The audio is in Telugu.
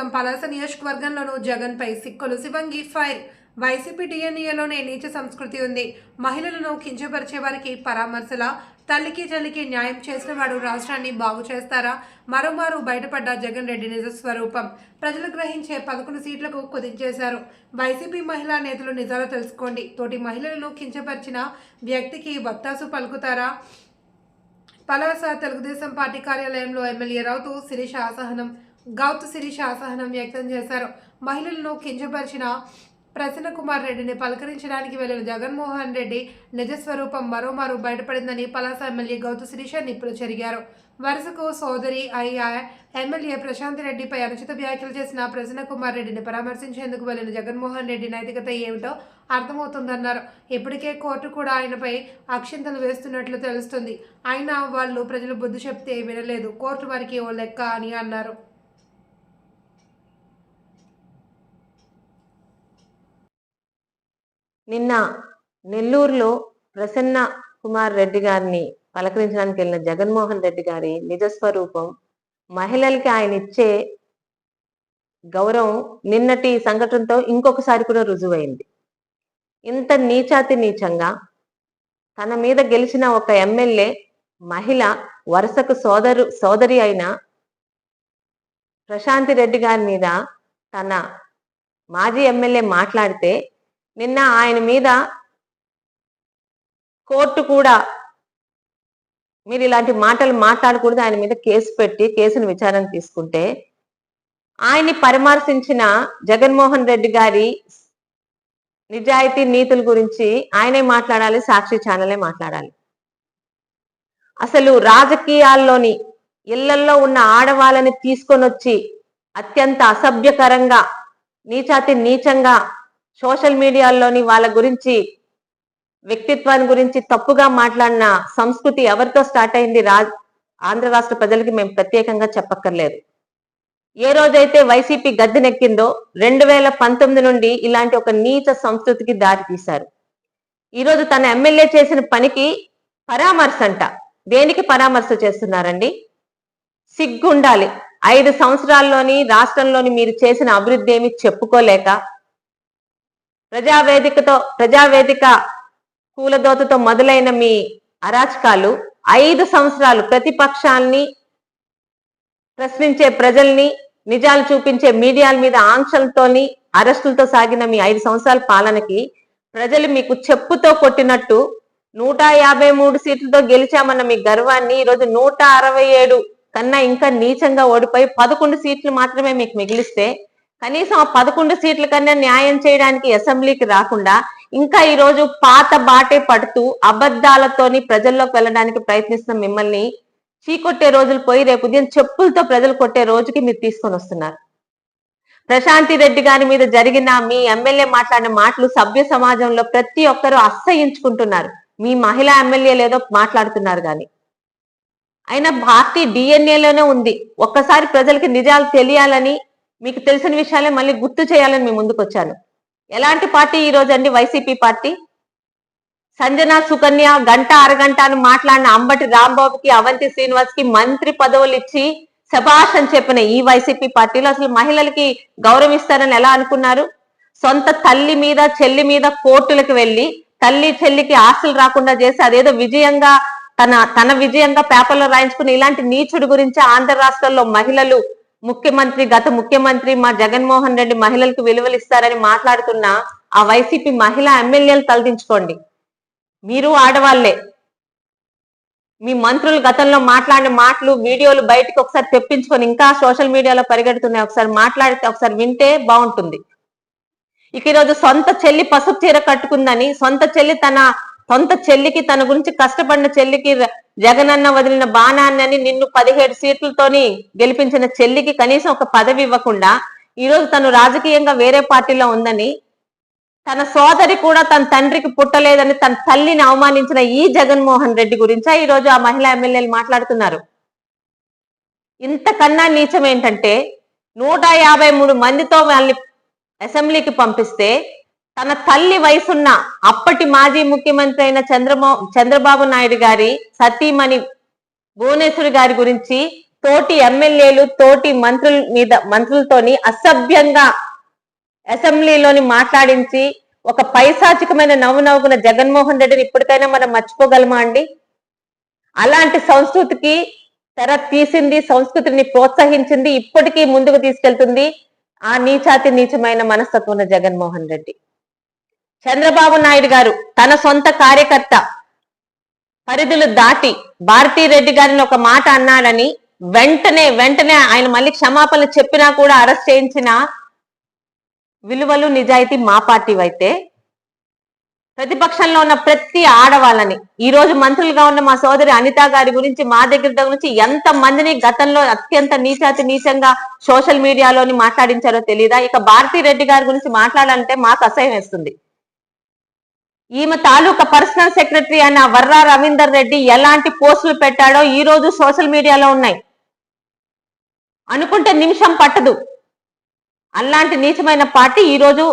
నియోజకవర్గం పలాస నియోజకవర్గంలోనూ జగన్పై సిక్కులు శివంగి ఫైర్. వైసీపీ డిఎన్ఏలోనే నీచ సంస్కృతి ఉంది. మహిళలను కించపరిచే వారికి పరామర్శల? తల్లికి తల్లికి న్యాయం చేసిన వాడు రాష్ట్రాన్ని బాగు చేస్తారా? మరోమారు బయటపడ్డ జగన్ రెడ్డి నిజ స్వరూపం. ప్రజలు గ్రహించే పదకొండు సీట్లకు కుదించేశారు. వైసీపీ మహిళా నేతలు నిజాలు తెలుసుకోండి. తోటి మహిళలను కించపరిచిన వ్యక్తికి వత్తాసు పలుకుతారా? పలాస తెలుగుదేశం పార్టీ కార్యాలయంలో ఎమ్మెల్యే రౌతు శిరీష అసహనం. గౌతు శిరీష అసహనం వ్యక్తం చేశారు. మహిళలను కించపరిచిన ప్రసన్న కుమార్ రెడ్డిని పలకరించడానికి వెళ్ళిన జగన్మోహన్ రెడ్డి నిజస్వరూపం మరోమారు బయటపడిందని పలాస ఎమ్మెల్యే గౌతు శిరీష నిప్పులు చెరిగారు. వరుసకు సోదరి అయ్యా ఎమ్మెల్యే ప్రశాంత్ రెడ్డిపై అనుచిత వ్యాఖ్యలు చేసిన ప్రసన్న కుమార్ రెడ్డిని పరామర్శించేందుకు వెళ్ళిన జగన్మోహన్ రెడ్డి నైతికత ఏమిటో అర్థమవుతుందన్నారు. ఇప్పటికే కోర్టు కూడా ఆయనపై అక్షింతలు వేస్తున్నట్లు తెలుస్తుంది. అయినా వాళ్ళు ప్రజలు బుద్ధి చెప్తే వినలేదు. కోర్టు వారికి ఓ లెక్క అని అన్నారు. నిన్న నెల్లూరులో ప్రసన్న కుమార్ రెడ్డి గారిని పలకరించడానికి వెళ్ళిన జగన్మోహన్ రెడ్డి గారి నిజస్వరూపం మహిళలకి ఆయన ఇచ్చే గౌరవం నిన్నటి సంఘటనతో ఇంకొకసారి కూడా రుజువైంది. ఇంత నీచాతి నీచంగా తన మీద గెలిచిన ఒక ఎమ్మెల్యే మహిళ వరుసకు సోదరు సోదరి అయిన ప్రశాంతి రెడ్డి గారి మీద తన మాజీ ఎమ్మెల్యే మాట్లాడితే నిన్న ఆయన మీద కోర్టు కూడా మీరు ఇలాంటి మాటలు మాట్లాడకూడదు. ఆయన మీద కేసు పెట్టి కేసును విచారణ తీసుకుంటే ఆయన్ని పరామర్శించిన జగన్మోహన్ రెడ్డి గారి నిజాయితీ నీతుల గురించి ఆయనే మాట్లాడాలి సాక్షి ఛానలే మాట్లాడాలి. అసలు రాజకీయాల్లోని ఇళ్ళల్లో ఉన్న ఆడవాళ్ళని తీసుకొని వచ్చి అత్యంత అసభ్యకరంగా నీచాతి నీచంగా సోషల్ మీడియాల్లోని వాళ్ళ గురించి వ్యక్తిత్వాన్ని గురించి తప్పుగా మాట్లాడిన సంస్కృతి ఎవరితో స్టార్ట్ అయింది రా ఆంధ్ర రాష్ట్ర ప్రజలకి మేము ప్రత్యేకంగా చెప్పక్కర్లేదు. ఏ రోజైతే వైసీపీ గద్దెనెక్కిందో రెండు వేల పంతొమ్మిది నుండి ఇలాంటి ఒక నీచ సంస్కృతికి దారి తీశారు. ఈరోజు తన ఎమ్మెల్యే చేసిన పనికి పరామర్శ అంట. దేనికి పరామర్శ చేస్తున్నారండి? సిగ్గుండాలి. ఐదు సంవత్సరాల్లోని రాష్ట్రంలోని మీరు చేసిన అభివృద్ధి ఏమి చెప్పుకోలేక ప్రజావేదికతో ప్రజావేదిక కూలదోతతో మొదలైన మీ అరాచకాలు ఐదు సంవత్సరాలు ప్రతిపక్షాల్ని ప్రశ్నించే ప్రజల్ని నిజాలు చూపించే మీడియాల మీద ఆంక్షలతోని అరెస్టులతో సాగిన మీ ఐదు సంవత్సరాల పాలనకి ప్రజలు మీకు చెప్పుతో కొట్టినట్టు నూట యాభై మూడు సీట్లతో గెలిచామన్న మీ గర్వాన్ని ఈరోజు నూట అరవై ఏడు కన్నా ఇంకా నీచంగా ఓడిపోయి పదకొండు సీట్లు మాత్రమే మీకు మిగిలిస్తే కనీసం ఆ పదకొండు సీట్ల కన్నా న్యాయం చేయడానికి అసెంబ్లీకి రాకుండా ఇంకా ఈ రోజు పాత బాటే పడుతూ అబద్ధాలతోని ప్రజల్లోకి వెళ్ళడానికి ప్రయత్నిస్తున్న మిమ్మల్ని చీకొట్టే రోజులు పోయి రేపు ఉదయం చెప్పులతో ప్రజలు కొట్టే రోజుకి మీరు తీసుకొని వస్తున్నారు. ప్రశాంతి రెడ్డి గారి మీద జరిగిన మీ ఎమ్మెల్యే మాట్లాడిన మాటలు సభ్య సమాజంలో ప్రతి ఒక్కరూ అసహించుకుంటున్నారు. మీ మహిళా ఎమ్మెల్యే ఏదో మాట్లాడుతున్నారు కానీ అయినా పార్టీ డిఎన్ఏలోనే ఉంది. ఒక్కసారి ప్రజలకి నిజాలు తెలియాలని మీకు తెలిసిన విషయాలే మళ్ళీ గుర్తు చేయాలని మీ ముందుకు వచ్చాను. ఎలాంటి పార్టీ ఈ రోజు అండి? YCP party? సంజన సుకన్య గంట అరగంట అని మాట్లాడిన అంబటి రాంబాబుకి అవంతి శ్రీనివాస్కి మంత్రి పదవులు ఇచ్చి శబాష్ అని చెప్పిన ఈ వైసీపీ పార్టీలో అసలు మహిళలకి గౌరవిస్తారని ఎలా అనుకున్నారు? సొంత తల్లి మీద చెల్లి మీద కోర్టులకు వెళ్ళి తల్లి చెల్లికి ఆస్తులు రాకుండా చేసి అదేదో విజయంగా తన తన విజయంగా పేపర్లో రాయించుకుని ఇలాంటి నీచుడి గురించి ఆంధ్ర రాష్ట్రంలో మహిళలు ముఖ్యమంత్రి గత ముఖ్యమంత్రి మా జగన్మోహన్ రెడ్డి మహిళలకు విలువలు ఇస్తారని మాట్లాడుతున్న ఆ వైసీపీ మహిళా ఎమ్మెల్యేలు తలదించుకోండి. మీరు ఆడవాళ్ళే మీ మంత్రులు గతంలో మాట్లాడిన మాటలు వీడియోలు బయటకు ఒకసారి తెప్పించుకొని ఇంకా సోషల్ మీడియాలో పరిగెడుతున్నాయి. ఒకసారి మాట్లాడితే ఒకసారి వింటే బాగుంటుంది. ఇక ఈరోజు సొంత చెల్లి పసుపు చీర కట్టుకుందని సొంత చెల్లి తన సొంత చెల్లికి తన గురించి కష్టపడిన చెల్లికి జగనన్న వదిలిన బాణాన్ని అని నిన్ను పదిహేడు సీట్లతోని గెలిపించిన చెల్లికి కనీసం ఒక పదవి ఇవ్వకుండా ఈ రోజు తను రాజకీయంగా వేరే పార్టీలో ఉందని తన సోదరి కూడా తన తండ్రికి పుట్టలేదని తన తల్లిని అవమానించిన ఈ జగన్మోహన్ రెడ్డి గురించా ఈ రోజు ఆ మహిళా ఎమ్మెల్యేలు మాట్లాడుతున్నారు. ఇంతకన్నా నీచం ఏంటంటే నూట యాభై మూడు మందితో వాళ్ళని అసెంబ్లీకి పంపిస్తే తన తల్లి వయసున్న అప్పటి మాజీ ముఖ్యమంత్రి అయిన చంద్రమో చంద్రబాబు నాయుడు గారి సతీమణి భువనేశ్వరి గారి గురించి తోటి ఎమ్మెల్యేలు తోటి మంత్రుల మీద మంత్రులతోని అసభ్యంగా అసెంబ్లీలోని మాట్లాడించి ఒక పైశాచికమైన నవ్వు నవ్వుకున్న జగన్మోహన్ రెడ్డిని ఇప్పటికైనా మనం మర్చిపోగలమా అండి? అలాంటి సంస్కృతికి తెర తీసింది సంస్కృతిని ప్రోత్సహించింది ఇప్పటికీ ముందుకు తీసుకెళ్తుంది ఆ నీచాతి నీచమైన మనస్తత్వం జగన్మోహన్ రెడ్డి. చంద్రబాబు నాయుడు గారు తన సొంత కార్యకర్త పరిధులు దాటి భారతీ రెడ్డి గారిని ఒక మాట అన్నాడని వెంటనే వెంటనే ఆయన మళ్ళీ క్షమాపణలు చెప్పినా కూడా అరెస్ట్ చేయించిన విలువలు నిజాయితీ మా పార్టీ అయితే ప్రతిపక్షంలో ఉన్న ప్రతి ఆడవాళ్ళని ఈ రోజు మంత్రులుగా ఉన్న మా సోదరి అనిత గారి గురించి మా దగ్గర దగ్గర నుంచి ఎంత మందిని గతంలో అత్యంత నీచాతి నీచంగా సోషల్ మీడియాలోని మాట్లాడించారో తెలియదా ఇక భారతీ రెడ్డి గారి గురించి మాట్లాడాలంటే మాకు అసహ్యం వేస్తుంది. ఈమె తాలూకా పర్సనల్ సెక్రటరీ అయిన వర్రా రవీందర్ రెడ్డి ఎలాంటి పోస్టులు పెట్టాడో ఈ రోజు సోషల్ మీడియాలో ఉన్నాయి. అనుకుంటే నిమిషం పట్టదు. అలాంటి నీచమైన పార్టీ ఈరోజు